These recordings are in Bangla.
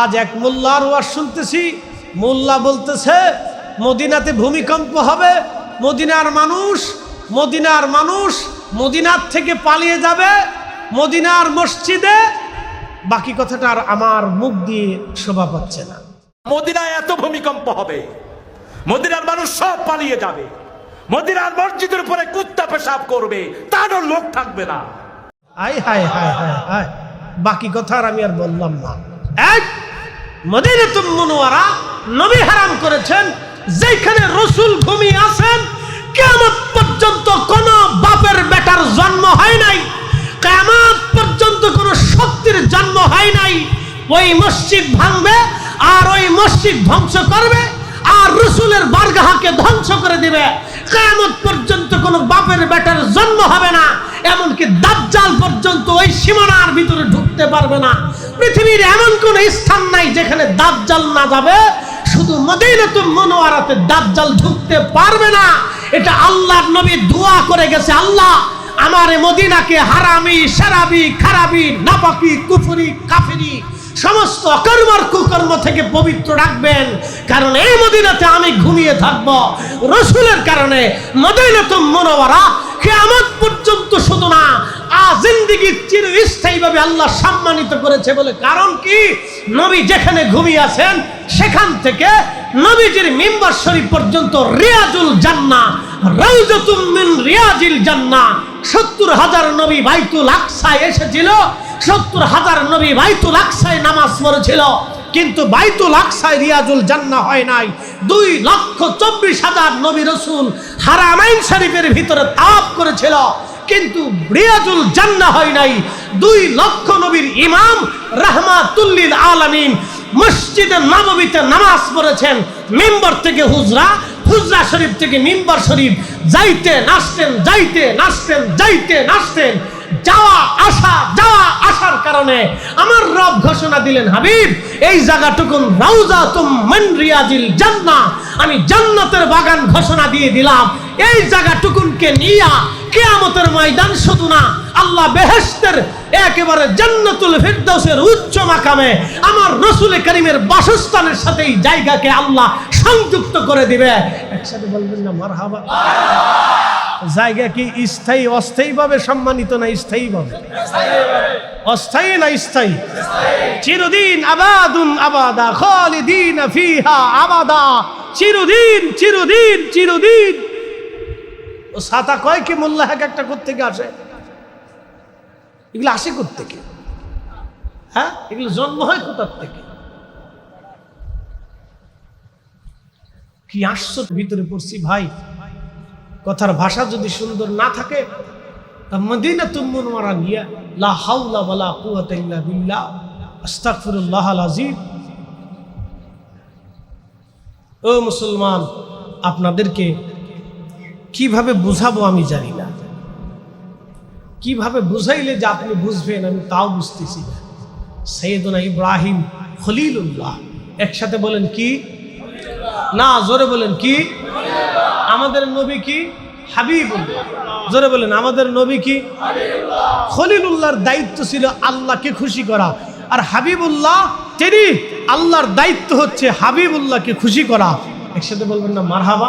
আজ এক মোল্লার ওয়াজ শুনতেছি। মোল্লা বলতেছে মদিনাতে ভূমিকম্প হবে মদিনার মানুষ মদিনার মানুষ মদিনার থেকে পালিয়ে যাবে মদিনার মসজিদে। বাকি কথাটা আর আমার মুখ দিয়ে শোভা পাচ্ছে না। মদিনায় এত ভূমিকম্প হবে মদিনার মানুষ সব পালিয়ে যাবে মদিনার মসজিদের উপরে কুত্তা পেশাব করবে তারও লোক থাকবে না। আয় হায় হায় হায় হায় বাকি কথা আর আমি আর বললাম না। এক মদিনাতুম মনোয়ারা নবী হারাম করেছেন যেখানে রসুল ঘুমিয়ে আছেন কেমন পর্যন্ত কোন বাপের বেটার জন্ম হয় নাই কেমন পর্যন্ত কোন শক্তির জন্ম হয় নাই। ওই মসজিদ ভাঙবে আর ওই মসজিদ ধ্বংস করবে আর রসুলের বারগাহাকে ধ্বংস করে দিবে। কেমন পর্যন্ত কোনো বাপের বেটার জন্ম হবে না, এমনকি দাজ্জাল পর্যন্ত ওই সীমানার ভিতরে ঢুকতে পারবে না। পৃথিবীর এমন কোন স্থান নাই যেখানে দাজ্জাল না যাবে, শুধু মদিনাতুল মনোয়ারাতে দাজ্জাল ঢুকতে পারবে না। এটা আল্লাহর নবী দোয়া করে গেছে, আল্লাহ, আমার মদিনাকে হারামি, সারাবি খারাবি নাপাকি, কুফরি, কাফেরি, সমস্ত অকর্মর কুকর্ম থেকে পবিত্র রাখবেন। কারণ এই মদিনাতে আমি ঘুমিয়ে থাকব। রসুলের কারণে মদিনাত মনোবরা কেমন পর্যন্ত শুধু না জিন্দিগি চিরস্থায়ীভাবে আল্লাহ সম্মানিত করেছে বলে কারণ কি? নবী যেখানে ঘুমিয়ে আছেন, সেখান থেকে নবীজির মিম্বার শরীফ পর্যন্ত রিয়াজুল জান্না রাউজাতুম মিন রিয়াজিল জান্না সত্তর হাজার নবী বাইতুল আকসায় এসেছিল, সত্তর হাজার নবী বাইতুল আকসায় নামাজ পড়েছিল, কিন্তু বাইতুল আকসায় রিয়াজুল জান্না হয় নাই। দুই লক্ষ চব্বিশ হাজার নবী রসুল হারামাইন শরীফের ভিতরে তাপ করেছিল। কিন্তু রিয়াজুল জান্না হয় নাই। দুই লক্ষ নবীর ইমাম রাহমাতুল্লিল আলামিন মসজিদে নববীতে নামাজ পড়েছেন। মেম্বার থেকে হুজরা হুজরা শরীফ থেকে মিম্বার শরীফ। যাইতে নাচতেন যাইতে নাচতেন যাইতে নাচতেন। যাওয়া, আসা, যাওয়া, আসার কারণে আমার রব ঘোষণা দিলেন, হাবিব, এই জায়গাটুকুন রাউজা তুম মান রিয়াজিল জান্না আমি জান্নাতের বাগান ঘোষণা দিয়ে দিলাম। এই জায়গাটুকুনকে নিয়া কিয়ামতের ময়দান শুধু না, আল্লাহ বেহেশতের একেবারে জান্নাতুল ফিরদাউসের উচ্চ মাকামে আমার রসুল করিমের বাসস্থানের সাথে এই জায়গাকে আল্লাহ সংযুক্ত করে দিবে। একসাথে বলবেন না, মারহাবা। জায়গা কি স্থায়ী, অস্থায়ীভাবে সম্মানিত না স্থায়ীভাবে? অস্থায়ী না স্থায়ী? চিরদিন আবাদুন আবাদা, খালিদিন ফিহা আবাদা। চিরদিন চিরদিন চিরদিন। ও সাতা কয় কি মোল্লা এক একটা কোত্থেকে আসে? এগুলো আসে কোত্থেকে? হ্যাঁ? এগুলো জন্ম হয় কোথার থেকে? কি আসছো ভিতরে পড়ছি ভাই। কথার ভাষা যদি সুন্দর না থাকে, তা মদিনা তুমুন মারা নিয়া লা হাওলা ওয়ালা কুওয়াতা ইল্লা বিল্লাহ, আস্তাগফিরুল্লাহ আল আযীম। ও মুসলমান, আপনাদেরকে কীভাবে বুঝাবো আমি জানি না। কীভাবে বুঝাইলে যে আপনি বুঝবেন আমি তাও বুঝতেছি না। সৈয়দনা ইব্রাহিম খলিলুল্লাহ একসাথে বলেন কি? না, জোরে বলেন কি? আমাদের নবী কি? হাবিবুল্লাহ। জোরে বলেন, আমাদের নবী কি? খলিলুল্লাহর দায়িত্ব ছিল আল্লাহকে খুশি করা। আর হাবিবুল্লাহ, তিনি আল্লাহর দায়িত্ব হচ্ছে হাবিবুল্লাহকে খুশি করা। একসাথে বলবেন না, মারহাবা।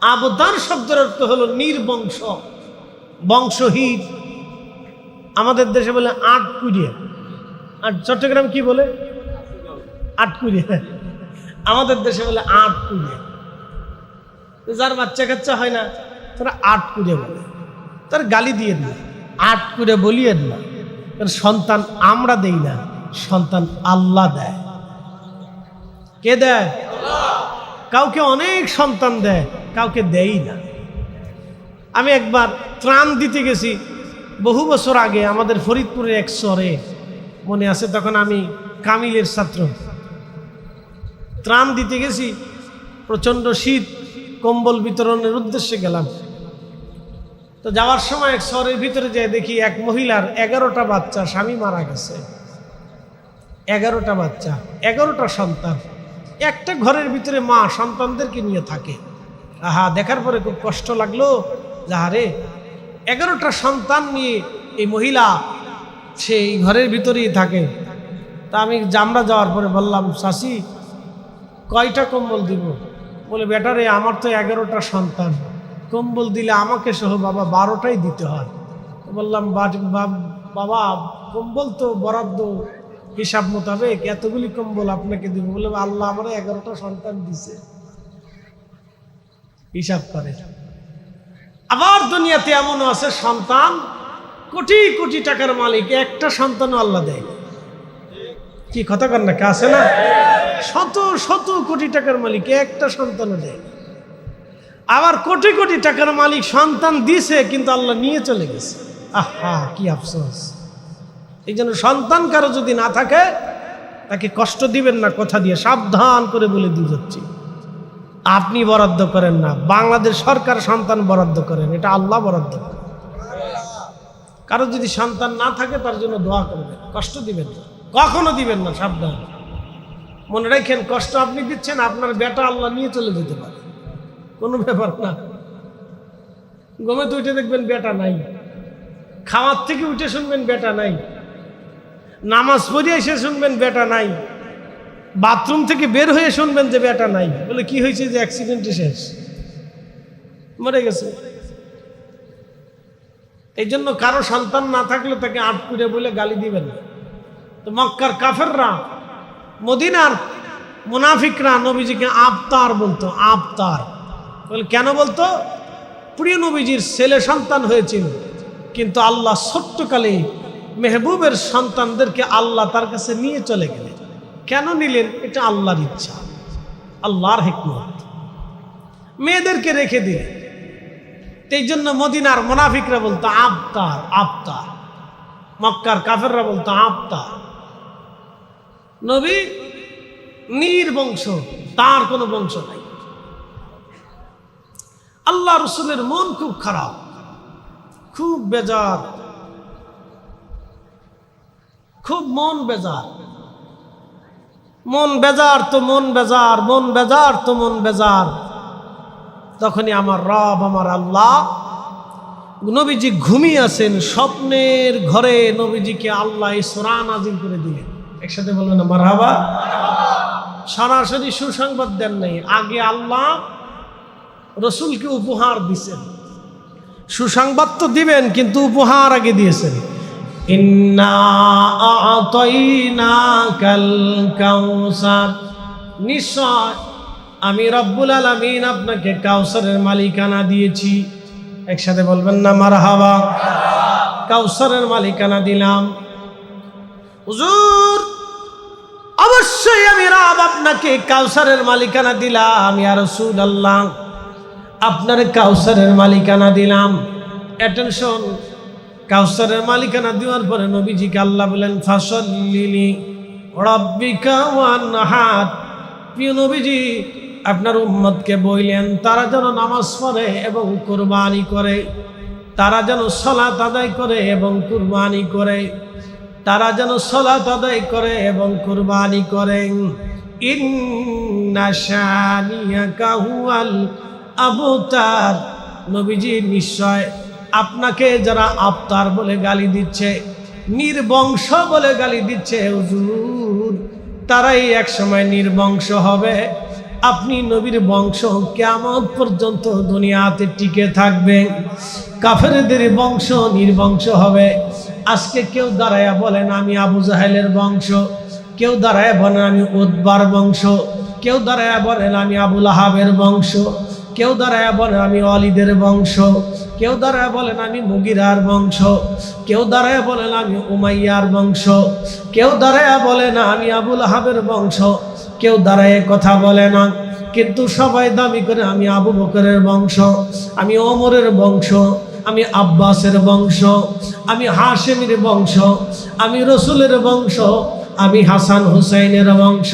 আবদার শব্দের অর্থ হলো নির্বংশ। বংশহীন। আমাদের দেশে বলে আট কুড়িয়ে। আর চট্টগ্রাম কি বলে? আট কুড়িয়ে। আমাদের দেশে বলে আট কুড়িয়ে। যার বাচ্চা কাচ্চা হয় না, তারা আট কুড়ে বলে। তার গালি দিয়ে না আট কুড়ে না। তার সন্তান আমরা দেই না, সন্তান আল্লাহ দেয়। কে দেয়? কাউকে অনেক সন্তান দেয়। কাউকে দেই না। আমি একবার ত্রাণ দিতে গেছি, বহু বছর আগে আমাদের ফরিদপুরের এক শহরে মনে আছে, তখন আমি কামিলের ছাত্র। ত্রাণ দিতে গেছি, প্রচণ্ড শীত, কম্বল বিতরণের উদ্দেশ্যে গেলাম। তো যাওয়ার সময় এক শহরের ভিতরে যেয়ে দেখি এক মহিলার এগারোটা বাচ্চা স্বামী মারা গেছে। এগারোটা বাচ্চা, এগারোটা সন্তান। একটা ঘরের ভিতরে মা সন্তানদেরকে নিয়ে থাকে। আহা, দেখার পরে খুব কষ্ট লাগল। যাহারে, এগারোটা সন্তান নিয়ে এই মহিলা, সে এই ঘরের ভিতরেই থাকে। তা আমি জামরা যাওয়ার পরে বললাম শাসি কয়টা কম্বল দিব? বলে বেটারে আমার তো এগারোটা সন্তান। কম্বল দিলে আমাকে সহ বাবা বারোটাই দিতে হয়। বললাম "বা- বা- বাবা, কম্বল তো বরাদ্দ হিসাব মোতাবেক এতগুলি কম্বল আপনাকে দিব। বলে, আল্লাহ আমার এগারোটা সন্তান দিছে। হিসাব করে। আবার দুনিয়াতে এমনও আছে, সন্তান, কোটি কোটি টাকার মালিক, একটা সন্তানও আল্লাহ দেয় কি কথা কর না আছে না? শত শত কোটি টাকার মালিক একটা সন্তানও দেয় আবার কোটি কোটি টাকার মালিক সন্তান দিছে, কিন্তু আল্লাহ নিয়ে চলে গেছে। আহা, কি আফসোস। এই জন্য সন্তান কারও যদি না থাকে, তাকে কষ্ট দিবেন না, কথা দিয়ে সাবধান করে বলে দিয়ে যাচ্ছি। আপনি বরাদ্দ করেন না। বাংলাদেশ সরকার সন্তান বরাদ্দ করেন। এটা আল্লাহ বরাদ্দ করেন। কারও যদি সন্তান না থাকে, তার জন্য দোয়া করবেন। কষ্ট দিবেন না। কখনো দিবেন না, সাবধান। মনে রাখেন, কষ্ট আপনি দিচ্ছেন, আপনার বেটা আল্লাহ নিয়ে চলে যেতে পারে। কোনো ব্যাপার না। গমে তো উঠে দেখবেন বেটা নাই। খাওয়ার থেকে উঠে শুনবেন বেটা নাই। নামাজ পড়িয়ে এসে শুনবেন বেটা নাই। বাথরুম থেকে বের হয়ে শুনবেন যে বেটা নাই। বলে, কি হয়েছে যে অ্যাক্সিডেন্টে শেষ? মরে গেছে। এই জন্য কারও সন্তান না থাকলে তাকে আট করে বলে গালি দিবেন তো মক্কার কাফেররা, মদিনার মুনাফিকরা নবীজিকে আবতার বলতো, আবতার। বলে, কেন বলতো? প্রিয় নবীজির ছেলে সন্তান হয়েছিল, কিন্তু আল্লাহ ছোট্টকালে মেহবুবের সন্তানদেরকে আল্লাহ তার কাছে নিয়ে চলে গেলেন। কেন নিলেন? এটা আল্লাহর ইচ্ছা। আল্লাহর হিকমত। মেয়েদেরকে রেখে দিলেন। এই জন্য মদিনার মোনাফিকরা বলতো, আবতার আবতার। মক্কার কাফেররা বলতো, আবতার। নবী নির্বংশ তার কোনো বংশ নাই। আল্লাহ রসুলের মন খুব খারাপ, খুব বেজার, খুব মন বেজার। মন বেজার তো মন বেজার মন বেজার তো মন বেজার। তখনই আমার রব, আমার আল্লাহ নবীজি ঘুমিয়ে আছেন, স্বপ্নের ঘরে নবীজিকে আল্লাহ সোরা নাজিল করে দিলেন। একসাথে বলবেন না, মারহাবা? সরাসরি সুসংবাদ দেন নাই। আগে আল্লাহ রসুলকে উপহার দিছেন। সুসংবাদ তো দিবেন, কিন্তু উপহার আগে দিয়েছেন। ইন্না আতাইনাকাল কাউসার নিশ্চয় আমি রব্বুল আলামিন আপনাকে কাউসারের মালিকানা দিয়েছি। একসাথে বলবেন না, মারহাবা। কাউসারের মালিকানা দিলাম। হুজুর, অবশ্যই আমি রব আপনাকে কাউসারের মালিকানা দিলাম, ইয়া রাসূলুল্লাহ। আপনার কাউসারের মালিকানা দিলাম। অ্যাটেনশন কাউসারের মালিকানা দেওয়ার পরে নবীজিকে আল্লাহ বলেন, ফাসল্লিলি রব্বিকা প্রিয় নবীজি, আপনার উম্মতকে বইলেন তারা যেন নামাজ পড়ে এবং কুরবানি করে, তারা যেন সলাত আদায় করে এবং কুরবানি করে, তারা যেন সলাত আদায় করে এবং কুরবানি করে। ইন্না শানিয়াকা হুয়াল আবতার। নবীজি নিশ্চয় আপনাকে যারা আবতার বলে গালি দিচ্ছে, নির্বংশ বলে গালি দিচ্ছে, হুজুর, তারাই এক সময় নির্বংশ হবে। আপনি নবীর বংশ কেমন পর্যন্ত দুনিয়াতে টিকে থাকবে। কাফেরদের বংশ নির্বংশ হবে। আজকে কেউ দাঁড়ায়া বলেন, আমি আবু জাহেলের বংশ। কেউ দাঁড়ায় বলেন, আমি উদ্বার বংশ। কেউ দাঁড়ায় বলেন, আমি আবুল আহাবের বংশ। কেউ দাঁড়ায় বলেন আমি অলিদের বংশ, কেউ দাঁড়ায় বলেন আমি মুগিরার বংশ, কেউ দাঁড়ায় বলেন আমি উমাইয়ার বংশ, কেউ দাঁড়ায় বলে না আমি আবুল হাবের বংশ, কেউ দাঁড়ায় কথা বলে না। কিন্তু সবাই দাবি করে আমি আবু বকরের বংশ, আমি ওমরের বংশ, আমি আব্বাসের বংশ, আমি হাশেমের বংশ, আমি রসুলের বংশ, আমি হাসান হুসাইনের বংশ।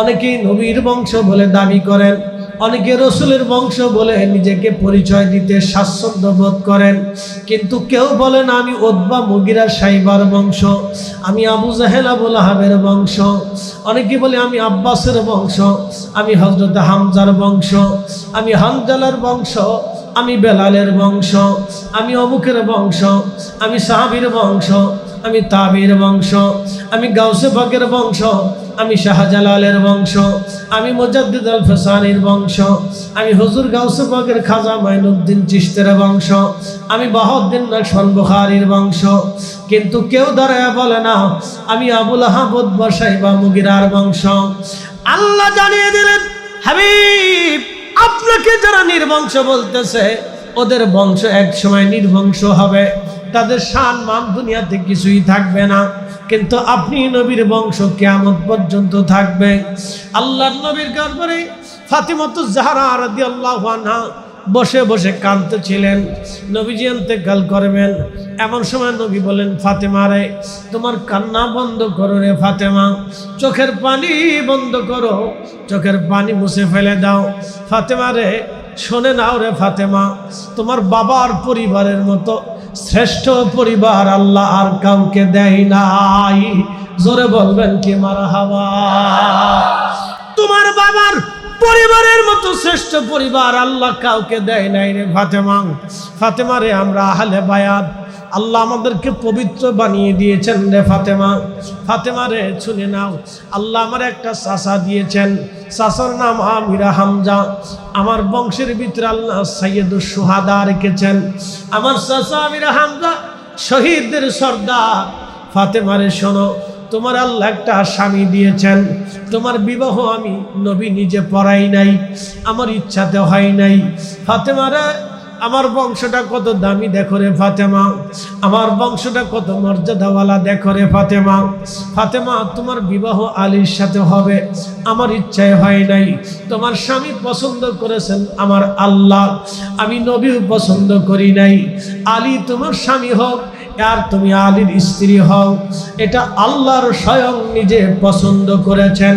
অনেকেই নবীর বংশ বলে দাবি করেন। অনেকে রসুলের বংশ বলে নিজেকে পরিচয় দিতে স্বাচ্ছন্দ্য বোধ করেন। কিন্তু কেউ বলেন আমি ওদ্বা মুগিরা সাইবার বংশ, আমি আবু জাহেল আহাবের বংশ। অনেকে বলে, আমি আব্বাসের বংশ, আমি হজরত হামজার বংশ, আমি হামজালার বংশ, আমি বেলালের বংশ, আমি অমুকের বংশ, আমি সাহাবির বংশ, আমি তাবির বংশ, আমি গাউসে বাগের বংশ আমি শাহজালালের বংশ, আমি মুজাদ্দিদ আল ফেসানির বংশ, আমি হুজুর গাউসে বাগের খাজা মাইনুদ্দিন চিস্তের বংশ, আমি বাহদ্দিন নকশবন বুখারির বংশ। কিন্তু কেউ দাঁড়ায় বলে না, আমি আবুল আহাবুদ বসাই বা মুগিরার বংশ। আল্লাহ জানিয়ে দিলেন, হাবিব, আপনাকে যারা নির্বংশ বলতেছে, ওদের বংশ এক সময় নির্বংশ হবে। তাদের শান মান দুনিয়াতে কিছুই থাকবে না। কিন্তু আপনি নবীর বংশ কেয়ামত পর্যন্ত থাকবে। আল্লাহ নবীর গর্ভরে ফাতিমাতু জাহরা রাদিয়াল্লাহু আনহা বসে বসে কাঁদতেছিলেন। নবীজি ইন্তেকাল করবেন। এমন সময় নবী বলেন ফাতেমা রে, তোমার কান্না বন্ধ করো রে ফাতেমা। চোখের পানি বন্ধ করো। চোখের পানি মুছে ফেলে দাও। ফাতেমা রে, শোনে নাও রে ফাতেমা, তোমার বাবার পরিবারের মতো শ্রেষ্ঠ পরিবার আল্লাহ আর কাউকে দেয় নাই। জোরে বলবেন কি মারা হাওয়া তোমার বাবার পরিবারের মতো শ্রেষ্ঠ পরিবার আল্লাহ কাউকে দেয় নাই রে ফাতেমা। ফাতেমারে আমরা আহলে বায়াত আল্লাহ আমাদেরকে পবিত্র বানিয়ে দিয়েছেন রে ফাতেমা। ফাতেমা রে, শুনে নাও। আল্লাহ আমার একটা চাষা দিয়েছেন। চাষার নাম আমিরা হামজা। আমার বংশের ভিতরে আল্লাহ সৈয়দুল সুহাদা রেখেছেন। আমার চাষা আমিরা হামজা শহীদদের সর্দার। ফাতেমারে শোনো, তোমার আল্লাহ একটা স্বামী দিয়েছেন। তোমার বিবাহ আমি নবী নিজে পড়াই নাই। আমার ইচ্ছাতে হয় নাই। ফাতেমারা আমার বংশটা কত দামি, দেখো রে ফাতেমা। আমার বংশটা কত মর্যাদাওয়ালা, দেখো রে ফাতেমা। ফাতেমা, তোমার বিবাহ আলীর সাথে হবে। আমার ইচ্ছায় হয় নাই। তোমার স্বামী পছন্দ করেছেন আমার আল্লাহ। আমি নবীও পছন্দ করি নাই। আলী তোমার স্বামী হোক, আর তুমি আলীর স্ত্রী হও। এটা আল্লাহর স্বয়ং নিজে পছন্দ করেছেন।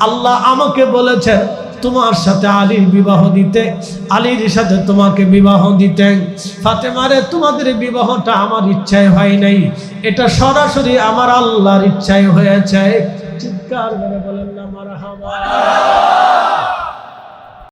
আল্লাহ আমাকে বলেছেন তোমার সাথে আলীর বিবাহ দিতে, আলীর সাথে তোমাকে বিবাহ দিতে। ফাতেমারে, তোমাদের বিবাহটা আমার ইচ্ছায় হয় নাই। এটা সরাসরি আমার আল্লাহর ইচ্ছায় হয়েছে। চিৎকার করে বলেন না, মারহাবা।